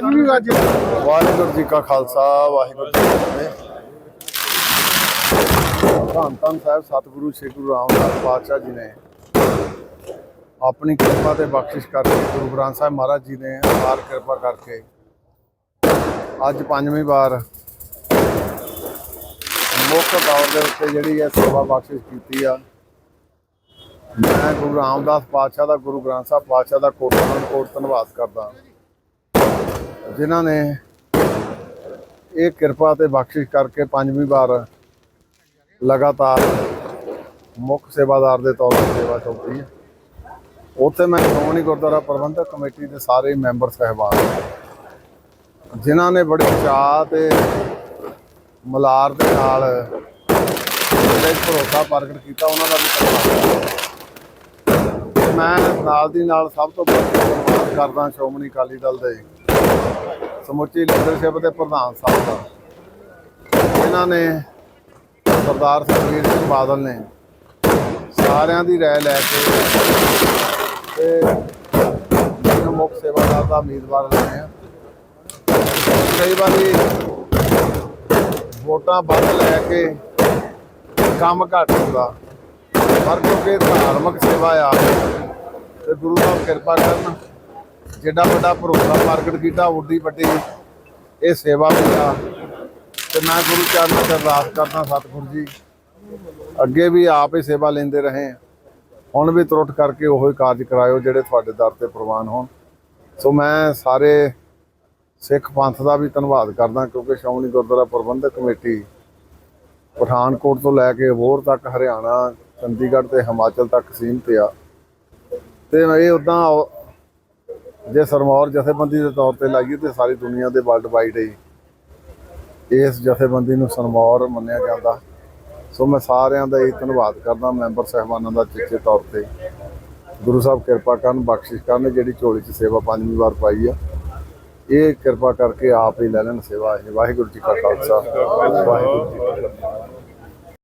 ਪੰਜਵੀਂ ਵਾਰ ਜੀ। ਵਾਹਿਗੁਰੂ ਜੀ ਕਾ ਖਾਲਸਾ, ਵਾਹਿਗੁਰੂ ਜੀ ਕੀ ਫਤਿਹ। ਧੰਨ ਧੰਨ ਸਾਹਿਬ, ਸਤਿਗੁਰੂ ਸ੍ਰੀ ਗੁਰੂ ਰਾਮਦਾਸ ਪਾਤਸ਼ਾਹ ਜੀ ਨੇ ਆਪਣੀ ਕਿਰਪਾ ਤੇ ਬਖਸ਼ਿਸ਼ ਕਰਕੇ, ਗੁਰੂ ਗ੍ਰੰਥ ਸਾਹਿਬ ਮਹਾਰਾਜ ਜੀ ਨੇ ਅਪਾਰ ਕਿਰਪਾ ਕਰਕੇ ਅੱਜ ਪੰਜਵੀਂ ਵਾਰ ਮੁੱਖ ਤੌਰ ਦੇ ਉੱਤੇ ਜਿਹੜੀ ਹੈ ਸੇਵਾ ਬਖਸ਼ਿਸ਼ ਕੀਤੀ ਆ। ਮੈਂ ਗੁਰੂ ਰਾਮਦਾਸ ਪਾਤਸ਼ਾਹ ਦਾ, ਗੁਰੂ ਗ੍ਰੰਥ ਸਾਹਿਬ ਪਾਤਸ਼ਾਹ ਦਾ ਕੋਟਾਂ ਕੋਟ ਧੰਨਵਾਦ ਕਰਦਾ। ਜਿਨ੍ਹਾਂ ਨੇ ਇਹ ਕਿਰਪਾ ਤੇ ਬਖਸ਼ਿਸ਼ ਕਰਕੇ ਪੰਜਵੀਂ ਵਾਰ ਲਗਾਤਾਰ ਮੁੱਖ ਸੇਵਾਦਾਰ ਦੇ ਤੌਰ ਤੇ ਸੇਵਾ ਚੁੱਕੀ ਹੈ। ਉੱਥੇ ਮੈਂ ਸ਼੍ਰੋਮਣੀ ਗੁਰਦੁਆਰਾ ਪ੍ਰਬੰਧਕ ਕਮੇਟੀ ਦੇ ਸਾਰੇ ਮੈਂਬਰ ਸਹਿਬਾਨ ਜਿਨ੍ਹਾਂ ਨੇ ਬੜੇ ਚਾਅ ਤੇ ਮਲਾਰ ਦੇ ਨਾਲ ਜਿਹੜੇ ਭਰੋਸਾ ਪ੍ਰਗਟ ਕੀਤਾ, ਉਹਨਾਂ ਦਾ ਵੀ ਧੰਨਵਾਦ। ਮੈਂ ਨਾਲ ਦੀ ਨਾਲ ਸਭ ਤੋਂ ਵੱਧ ਧੰਨਵਾਦ ਕਰਦਾ ਸ਼੍ਰੋਮਣੀ ਅਕਾਲੀ ਦਲ ਦੇ ਸਮੁੱਚੀ ਲੀਡਰਸ਼ਿਪ ਦੇ ਪ੍ਰਧਾਨ ਸਾਹਿਬ ਦਾ। ਇਹਨਾਂ ਨੇ ਸਰਦਾਰ ਸੁਖਬੀਰ ਸਿੰਘ ਬਾਦਲ ਨੇ ਸਾਰਿਆਂ ਦੀ ਰਾਏ ਲੈ ਕੇ ਤੇ ਮੈਨੂੰ ਮੁੱਖ ਸੇਵਾਦਾਰ ਦਾ ਉਮੀਦਵਾਰ ਬਣਾਇਆ ਕਈ ਵਾਰੀ ਵੋਟਾਂ ਵੱਧ ਲੈ ਕੇ ਕੰਮ ਘੱਟ ਹੁੰਦਾ, ਪਰ ਕਿਉਂਕਿ ਧਾਰਮਿਕ ਸੇਵਾ ਆ, ਤੇ ਗੁਰੂ ਸਾਹਿਬ ਕਿਰਪਾ ਕਰਨ ਕਿੱਡਾ ਵੱਡਾ ਭਰੋਸਾ ਪ੍ਰਗਟ ਕੀਤਾ ਉੱਡੀ ਵੱਡੀ, ਇਹ ਸੇਵਾ ਵੀ ਆ। ਤੇ ਮੈਂ ਗੁਰੂ ਚਰਨਾਂ 'ਚ ਅਰਦਾਸ ਕਰਦਾ ਸਤਿਗੁਰੂ ਜੀ, ਅੱਗੇ ਵੀ ਆਪ ਹੀ ਸੇਵਾ ਲੈਂਦੇ ਰਹੇ। ਹੁਣ ਵੀ ਤਰੁੱਟ ਕਰਕੇ ਉਹੀ ਕਾਰਜ ਕਰਾਇਓ ਜਿਹੜੇ ਤੁਹਾਡੇ ਦਰ ਤੇ ਪ੍ਰਵਾਨ ਹੋਣ। ਸੋ ਮੈਂ ਸਾਰੇ ਸਿੱਖ ਪੰਥ ਦਾ ਵੀ ਧੰਨਵਾਦ ਕਰਦਾ ਕਿਉਂਕਿ ਸ਼੍ਰੋਮਣੀ ਗੁਰਦੁਆਰਾ ਪ੍ਰਬੰਧਕ ਕਮੇਟੀ ਪਠਾਨਕੋਟ ਤੋਂ ਲੈ ਕੇ ਹੋਰ ਤੱਕ ਹਰਿਆਣਾ, ਚੰਡੀਗੜ੍ਹ ਤੇ ਹਿਮਾਚਲ ਤੱਕ ਸੀਮਤ ਆ। ਤੇ ਇਹ ਉਦਾਂ ਜੇ ਸਰਮੌਰ ਜਥੇਬੰਦੀ ਦੇ ਤੌਰ ਤੇ ਲਾਈਏ ਤੇ ਸਾਰੀ ਦੁਨੀਆ ਦੇ ਵਰਲਡ ਵਾਈਡ ਹੀ ਇਸ ਜਥੇਬੰਦੀ ਨੂੰ ਸਰਮੌਰ ਮੰਨਿਆ ਜਾਂਦਾ। ਸੋ ਮੈਂ ਸਾਰਿਆਂ ਦਾ ਇਹ ਧੰਨਵਾਦ ਕਰਦਾ ਮੈਂਬਰ ਸਹਿਬਾਨਾਂ ਦਾ ਚੇਚੇ ਤੌਰ ਤੇ। ਗੁਰੂ ਸਾਹਿਬ ਕਿਰਪਾ ਕਰਨ, ਬਖਸ਼ਿਸ਼ ਕਰਨ, ਜਿਹੜੀ ਝੋਲੀ 'ਚ ਸੇਵਾ ਪੰਜਵੀਂ ਵਾਰ ਪਾਈ ਆ। ਇਹ ਕਿਰਪਾ ਕਰਕੇ ਆਪ ਹੀ ਲੈ ਲੈਣ ਸੇਵਾ। ਇਹ ਵਾਹਿਗੁਰੂ ਜੀ ਕਾ ਖਾਲਸਾ। ਵਾਹਿਗੁਰੂ ਜੀ ਕੀ ਫਤਿਹ।